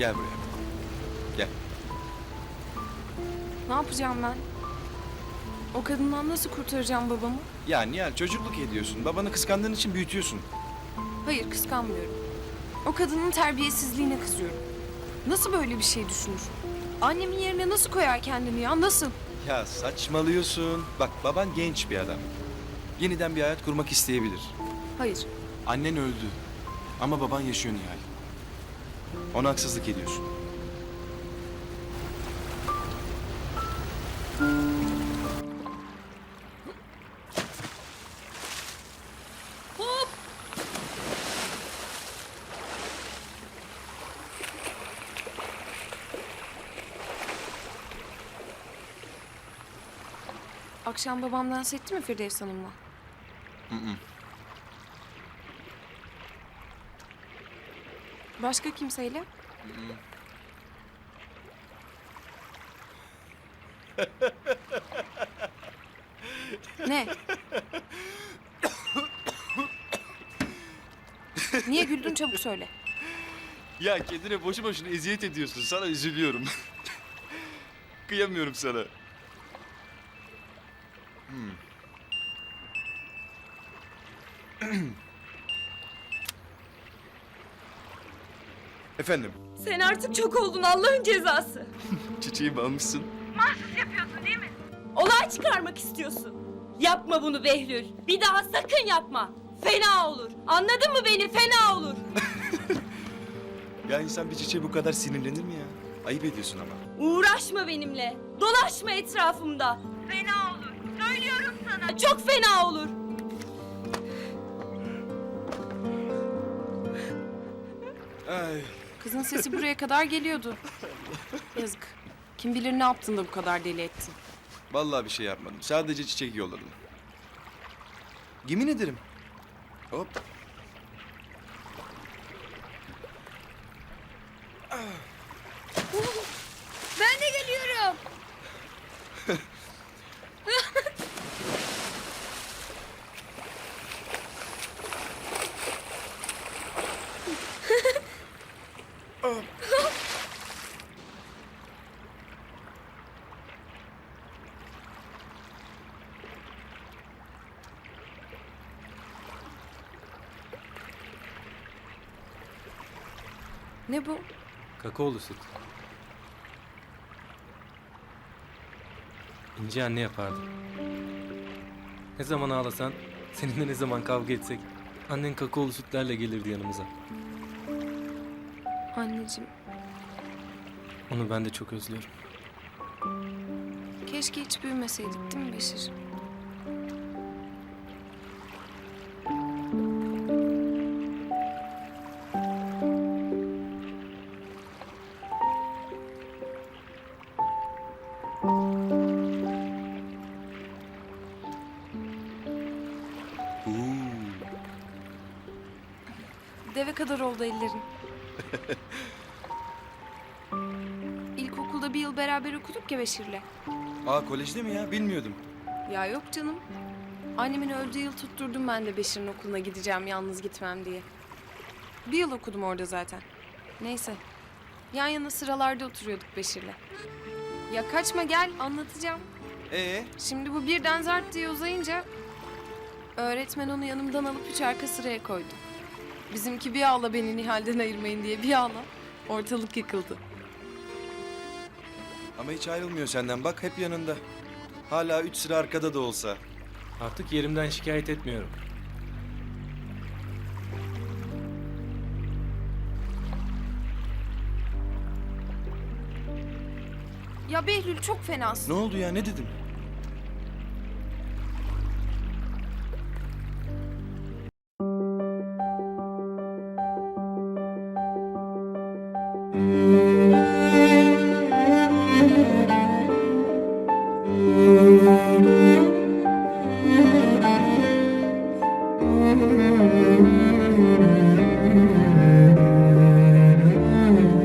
Gel buraya. Gel. Ne yapacağım ben? O kadından nasıl kurtaracağım babamı? Ya Nihal çocukluk ediyorsun. Babanı kıskandığın için büyütüyorsun. Hayır kıskanmıyorum. O kadının terbiyesizliğine kızıyorum. Nasıl böyle bir şey düşünür? Annemin yerine nasıl koyar kendini ya? Nasıl? Ya saçmalıyorsun. Bak baban genç bir adam. Yeniden bir hayat kurmak isteyebilir. Hayır. Annen öldü. Ama baban yaşıyor Nihal. Ona haksızlık ediyorsun. Akşam babam dans etti mi Firdevs Hanım'la? Başka kimseyle? ne? Niye güldün çabuk söyle. Ya kendine boşu boşuna eziyet ediyorsun. Sana üzülüyorum. Kıyamıyorum sana. Hmm. Efendim, Sen artık çok oldun Allah'ın cezası. çiçeğimi almışsın. Olay çıkarmak istiyorsun. Yapma bunu Behlül. Bir daha sakın yapma. Fena olur. Anladın mı beni? Fena olur. Ya insan bir çiçeğe bu kadar sinirlenir mi ya? Ayıp ediyorsun ama. Uğraşma benimle. Dolaşma etrafımda. Fena olur. Söylüyorum sana. Çok fena olur. Ay. Kızın sesi buraya kadar geliyordu. Yazık. Kim bilir ne yaptın da bu kadar deli ettin. Vallahi bir şey yapmadım. Sadece çiçek yolladım. Yemin ederim. Hop. Ben de geliyorum. Ne bu? Kakaolu süt. İnci anne yapardı. Ne zaman ağlasan, seninle ne zaman kavga etsek, annen kakaolu sütlerle gelirdi yanımıza. Anneciğim, Onu ben de çok özlüyorum. keşke hiç büyümeseydik değil mi Beşir? Deve kadar oldu ellerin. İlkokulda bir yıl beraber okuduk ya Beşir'le. Aa kolejde mi ya? Bilmiyordum. Ya yok canım. Annemin öldüğü yıl tutturdum ben de Beşir'in okuluna gideceğim yalnız gitmem diye. Bir yıl okudum orada zaten. Neyse. Yan yana sıralarda oturuyorduk Beşir'le. Ya kaçma gel anlatacağım. Ee, Şimdi bu birden zart diye uzayınca... Öğretmen onu yanımdan alıp üç arka sıraya koydu. Bizimki bir ağla beni Nihal'den ayırmayın diye bir ağla. Ortalık yıkıldı. ama hiç ayrılmıyor senden. Bak hep yanında. Hala üç sıra arkada da olsa. Artık yerimden şikayet etmiyorum. Ya Behlül çok Ne fenasın. oldu ya? Ne dedim? Música